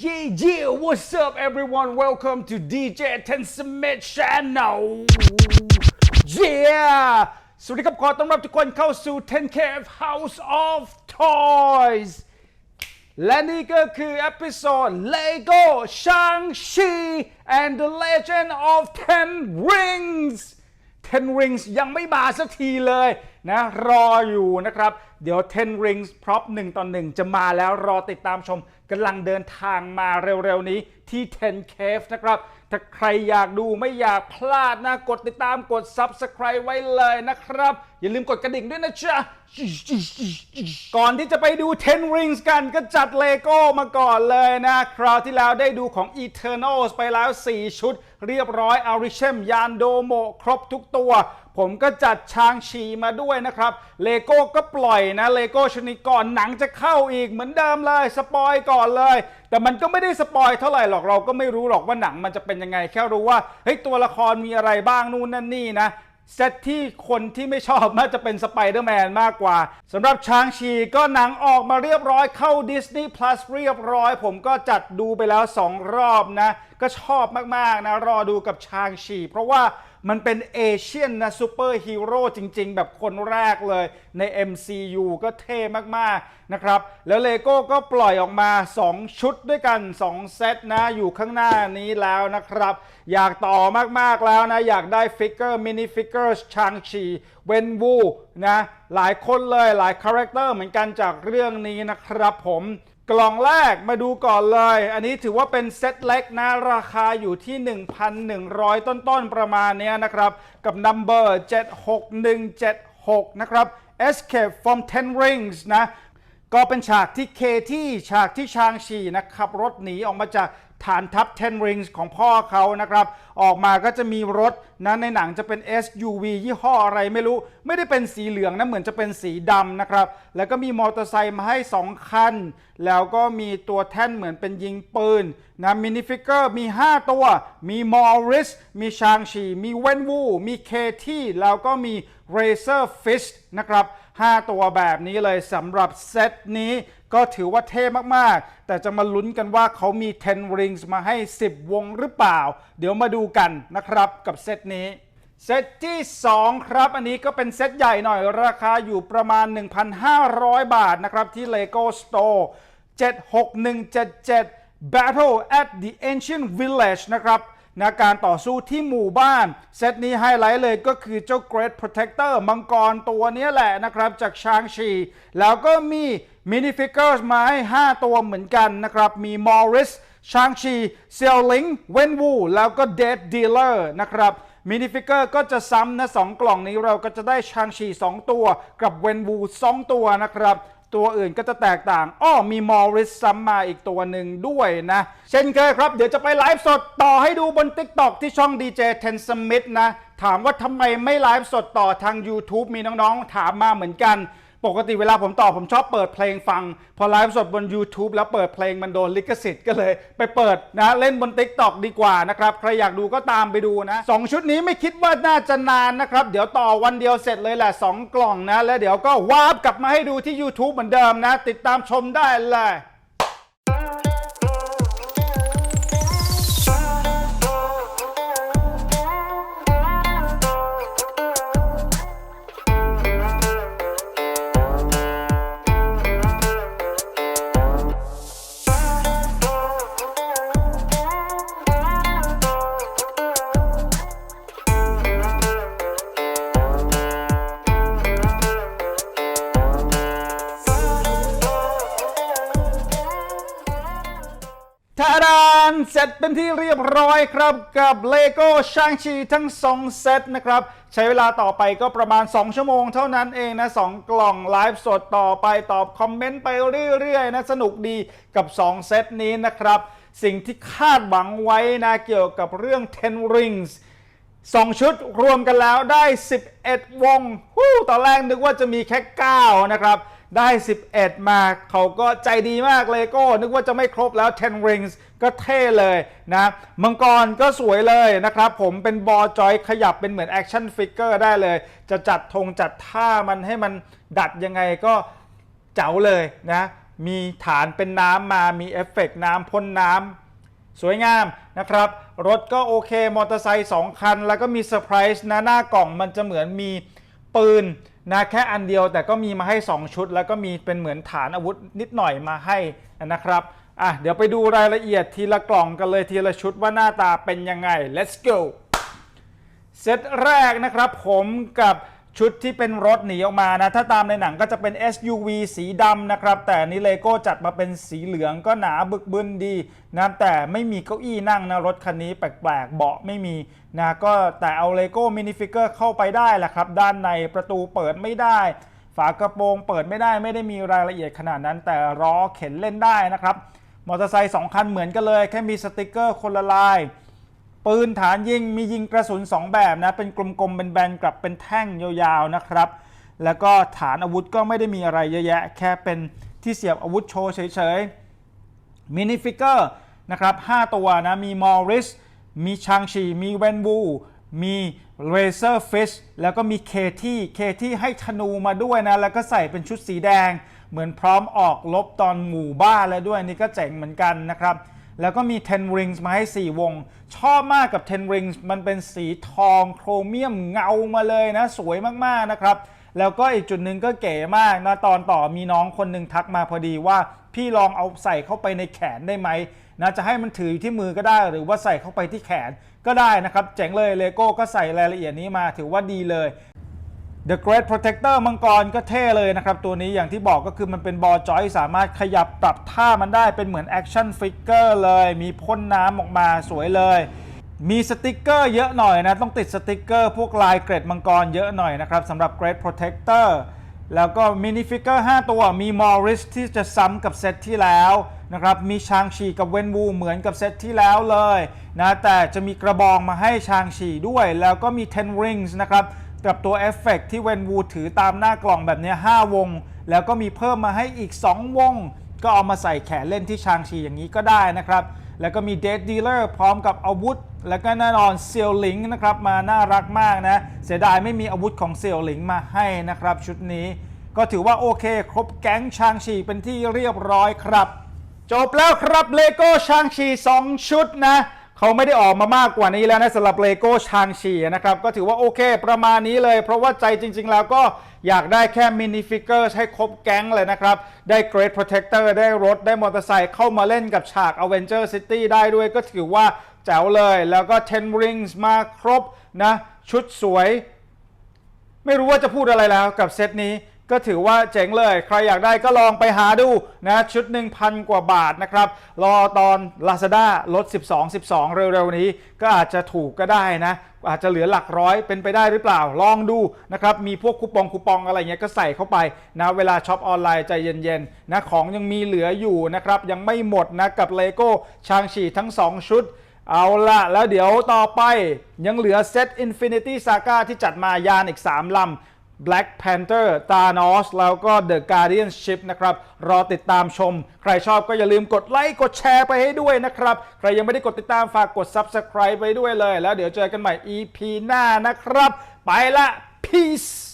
yeah, yeah. What's up, everyone? Welcome to DJ Ten Smith Channel. Yeah. สวัสดีครับขอต้อนรับทุกคนเข้าสู่ 10K House of Toys และนี่ก็คือเอพิโซด Lego Shang-Chi and the Legend of Ten Rings Ten Rings ยังไม่มาสักทีเลยนะรออยู่นะครับ เดี๋ยว Ten Rings พร็อพ1ต่งตอ1จะมาแล้วรอติดตามชม กำลังเดินทางมาเร็วๆนี้ที่ 10 Cave นะครับ ถ้าใครอยากดูไม่อยากพลาดนะ กดติดตามกด Subscribe ไว้เลยนะครับ อย่าลืมกดกระดิ่งด้วยนะจ๊ะ ก่อนที่จะไปดู 10 Rings กันก็จัดเลโก้มาก่อนเลยนะ คราวที่แล้วได้ดูของ Eternals ไปแล้ว 4 ชุด เรียบร้อยอาริเชมยานโดโมครบทุกตัว ผมก็จัดชางชีมาด้วยนะครับ เลโก้ก็ปล่อยนะ เลโก้ชนิดก่อนหนังจะเข้าอีกเหมือนเดิมเลย สปอยก่อนเลยแต่มันก็ไม่ได้สปอยเท่าไหร่หรอกเราก็ไม่รู้หรอกว่าหนังมันจะเป็นยังไง แค่รู้ว่าเฮ้ยตัวละครมีอะไรบ้างนู่นนั่นนี่นะเซตที่คนที่ไม่ชอบน่าจะเป็นสไปเดอร์แมนมากกว่าสำหรับช้างชีก็หนังออกมาเรียบร้อยเข้า Disney Plus เรียบร้อย ผมก็จัดดูไปแล้ว 2 รอบนะ ก็ชอบมาก ๆ นะ รอดูกับช้างชีเพราะว่า มันเป็นเอเชียนนะซูเปอร์ฮีโร่จริง ๆ แบบคนแรกเลยใน MCU ก็เท่มากๆนะครับ แล้วเลโก้ก็ปล่อยออกมา 2 ชุดด้วยกัน 2 เซตนะอยู่ข้างหน้านี้แล้วนะครับ อยากต่อมากๆแล้วนะ อยากได้ฟิกเกอร์มินิฟิกเกอร์ชางชีเวนวูนะหลายคนเลยหลายคาแรคเตอร์เหมือนกันจากเรื่องนี้นะครับผม กล่องแรกมาดูก่อนเลย อันนี้ถือว่าเป็นเซตเล็กนะ ราคาอยู่ที่ 1,100 ต้นๆ ประมาณนี้นะครับ กับนัมเบอร์76176 นะครับ Escape from Ten Rings นะ ก็เป็นฉากที่เคที่ฉากที่ชางชีนะครับรถหนีออกมาจาก ฐานทัพ Ten Rings ของพ่อเขานะครับ ออกมาก็จะมีรถนะในหนังจะเป็น SUV ยี่ห้ออะไรไม่รู้ ไม่ได้เป็นสีเหลืองนะ เหมือนจะเป็นสีดำนะครับ แล้วก็มีมอเตอร์ไซค์มาให้ 2 คัน แล้วก็มีตัวแท่นเหมือนเป็นยิงปืนนะมินิฟิกเกอร์มี 5 ตัว มีมอริสมีชางชีมีเวนวู มีเคที่แล้วก็มีเรเซอร์ฟิชนะครับ 5 ตัวแบบนี้เลยสำหรับเซตนี้ก็ถือว่าเท่มากๆ แต่จะมาลุ้นกันว่าเขามี 10 rings มาให้ 10 วงหรือเปล่า เดี๋ยวมาดูกันนะครับกับเซตนี้เซตที่ 2 ครับ อันนี้ก็เป็นเซตใหญ่หน่อยราคาอยู่ประมาณ 1,500 บาทนะครับ ที่ Lego Store 76177 Battle at the Ancient Village นะครับ นะการต่อสู้ที่หมู่บ้าน เซตนี้ไฮไลท์เลยก็คือเจ้า Great Protector มังกรตัวนี้แหละนะครับ จากชางชี แล้วก็มีมินิฟิกเกอร์มาให้ 5 ตัวเหมือนกันนะครับ มีมอริสชางชีเซียวลิงเวนวูแล้วก็เดดดีลเลอร์นะครับมินิฟิกเกอร์ก็จะซ้ำนะสองกล่องนี้เราก็จะได้ชางชี 2 ตัว กับเวนวู 2 ตัวนะครับ ตัวอื่นก็จะแตกต่าง อ้อมีมอริสซัมมาอีกตัวหนึ่งด้วยนะ เช่นเคยครับ เดี๋ยวจะไปไลฟ์สดต่อให้ดูบน t ิ k t o k ที่ช่อง DJ Ten Smith นะ ถามว่าทำไมไม่ไลฟ์สดต่อทาง YouTube มีน้องๆ ถามมาเหมือนกัน ปกติเวลาผมตอบผมชอบเปิดเพลงฟัง พอไลฟ์สดบน YouTube แล้วเปิดเพลงมันโดนลิขสิทธิ์ก็เลย ไปเปิดนะเล่นบน TikTok ดีกว่านะครับ ใครอยากดูก็ตามไปดูนะสองชุดนี้ไม่คิดว่าน่าจะนานนะครับ เดี๋ยวต่อวันเดียวเสร็จเลยแหละ 2 กล่องนะ แล้วเดี๋ยวก็วาร์ปกลับมาให้ดูที่ YouTube เหมือนเดิมนะ ติดตามชมได้เลย เสร็จเป็นที่เรียบร้อยครับกับ Lego Shang-Chi ทั้ง 2 เซตนะครับ ใช้เวลาต่อไปก็ประมาณ 2 ชั่วโมงเท่านั้นเองนะ 2 กล่องไลฟ์สดต่อไปตอบคอมเมนต์ไปเรื่อยๆนะ สนุกดีกับ 2 เซตนี้นะครับ สิ่งที่คาดหวังไว้นะ เกี่ยวกับเรื่อง 10 rings 2 ชุดรวมกันแล้วได้ 11 วงฮู้ตอนแรกนึกว่าจะมีแค่ 9 นะครับได้ 11 มา เขาก็ใจดีมากเลยก็นึกว่าจะไม่ครบแล้ว 10 rings ก็เท่เลยนะมังกรก็สวยเลยนะครับผมเป็นบอจอยขยับเป็นเหมือนแอคชั่นฟิกเกอร์ได้เลย จะจัดธงจัดท่ามันให้มันดัดยังไงก็เจ๋าเลยนะมีฐานเป็นน้ำมามีเอฟเฟกต์น้ำพ่นน้ำสวยงามนะครับ รถก็โอเค มอเตอร์ไซค์2คัน แล้วก็มีเซอร์ไพรส์นะหน้ากล่องมันจะเหมือนมีปืนนะแค่อันเดียวแต่ก็มีมาให้ 2 ชุด แล้วก็มีเป็นเหมือนฐานอาวุธนิดหน่อยมาให้นะครับ อะเดี๋ยวไปดูรายละเอียดทีละกล่องกันเลยทีละชุดว่าหน้าตาเป็นยังไง let's go เซตแรกนะครับผมกับชุดที่เป็นรถหนีออกมานะ ถ้าตามในหนังก็จะเป็น SUV สีดำนะครับ แต่นนี้เลโก้จัดมาเป็นสีเหลืองก็หนาบึกบึนดีนะแต่ไม่มีเก้าอี้นั่งนะ รถคันนี้แปลกๆ เบาะไม่มีนะก็แต่เอาเลโก้มินิฟิกเกอร์เข้าไปได้แหละครับ ด้านในประตูเปิดไม่ได้ ฝากระโปรงเปิดไม่ได้ไม่ได้มีรายละเอียดขนาดนั้น แต่ล้อเข็นเล่นได้นะครับ มอเตอร์ไซค์สองคันเหมือนกันเลย แค่มีสติกเกอร์คนละลาย ปืนฐานยิงมียิงกระสุน 2 แบบนะ เป็นกลมๆเป็นแบนๆกับเป็นแท่งยาวๆนะครับ แล้วก็ฐานอาวุธก็ไม่ได้มีอะไรเยอะแยะ แค่เป็นที่เสียบอาวุธโชว์เฉยๆมินิฟิกเกอร์นะครับ5ตัวนะ มีมอริส มีชางชี มีเวนวูมีเรเซอร์ฟิชแล้วก็มีเคที่เคที่ให้ธนูมาด้วยนะ แล้วก็ใส่เป็นชุดสีแดง เหมือนพร้อมออกลบตอนหมู่บ้านแล้วด้วยนี่ก็เจ๋งเหมือนกันนะครับ แล้วก็มี 10 rings มาให้ 4 วง ชอบมากกับ 10 rings มันเป็นสีทองโครเมียมเงามาเลยนะ สวยมากๆนะครับ แล้วก็อีกจุดหนึ่งก็เก๋มากนะตอนต่อมีน้องคนหนึ่งทักมาพอดีว่าพี่ลองเอาใส่เข้าไปในแขนได้ไหมนะจะให้มันถืออยู่ที่มือก็ได้หรือว่าใส่เข้าไปที่แขนก็ได้นะครับ เจ๋งเลยเลโก้ก็ใส่รายละเอียดนี้มาถือว่าดีเลย The Great Protector มังกรก็เท่เลยนะครับ ตัวนี้อย่างที่บอกก็คือมันเป็นบอจอยสามารถขยับปรับท่ามันได้เป็นเหมือนแอคชั่นฟิกเกอร์เลย มีพ่นน้ำออกมาสวยเลย มีสติกเกอร์เยอะหน่อยนะ ต้องติดสติกเกอร์พวกลายเกรดมังกรเยอะหน่อยนะครับสำหรับ Great Protector แล้วก็มินิฟิกเกอร์ 5 ตัวมีมอริสที่จะซ้ำกับเซตที่แล้วนะครับ มีชางชีกับเวนวูเหมือนกับเซตที่แล้วเลยนะ แต่จะมีกระบองมาให้ชางชีด้วย แล้วก็มี 10 rings นะครับ กับตัวเอฟเฟกต์ที่เวนวูถือตามหน้ากล่องแบบนี้5วง แล้วก็มีเพิ่มมาให้อีก 2 วง ก็เอามาใส่แขนเล่นที่ชางชีอย่างนี้ก็ได้นะครับ แล้วก็มีเด d ดีลเลอร์พร้อมกับอาวุธ แล้วก็แน่นอนเซียวหลิงนะครับมาน่ารักมากนะ เสียดายไม่มีอาวุธของเซียวหลิงมาให้นะครับ ชุดนี้ ก็ถือว่าโอเค ครบแก๊งชางชีเป็นที่เรียบร้อยครับ จบแล้วครับเลโก้ชางชี2 ชุดนะ เขาไม่ได้ออกมามากกว่านี้แล้วนะสำหรับเลโก้ชางชีนะครับ ก็ถือว่าโอเคประมาณนี้เลย เพราะว่าใจจริง ๆ แล้วก็อยากได้แค่มินิฟิกเกอร์ให้ครบแก๊งเลยนะครับ ได้ Great Protector ได้รถได้มอเตอร์ไซค์เข้ามาเล่นกับฉาก Avenger City ได้ด้วยก็ถือว่าแจ๋วเลย แล้วก็ 10 rings มาครบนะ ชุดสวย ไม่รู้ว่าจะพูดอะไรแล้วกับเซตนี้ ก็ถือว่าเจ๋งเลย ใครอยากได้ก็ลองไปหาดูนะชุด 1,000 กว่าบาทนะครับ รอตอน Lazada ลด 12 12 เร็วๆนี้ ก็อาจจะถูกก็ได้นะ อาจจะเหลือหลักร้อยเป็นไปได้หรือเปล่า ลองดูนะครับ มีพวกคูปองคูปองอะไรเงี้ยก็ใส่เข้าไปนะเวลาช็อปออนไลน์ใจเย็นๆนะของยังมีเหลืออยู่นะครับ ยังไม่หมดนะกับเลโก้ชางฉีทั้ง 2 ชุดเอาละแล้วเดี๋ยวต่อไปยังเหลือเซต Infinity Saga ที่จัดมายานอีก 3 ลำ Black Panther Thanos แล้วก็ The Guardian Ship นะครับ รอติดตามชม ใครชอบก็อย่าลืมกดไลค์ กดแชร์ไปให้ด้วยนะครับ ใครยังไม่ได้กดติดตามฝากกด Subscribe ไปด้วยเลย แล้วเดี๋ยวเจอกันใหม่ EP หน้านะครับ ไปละ Peace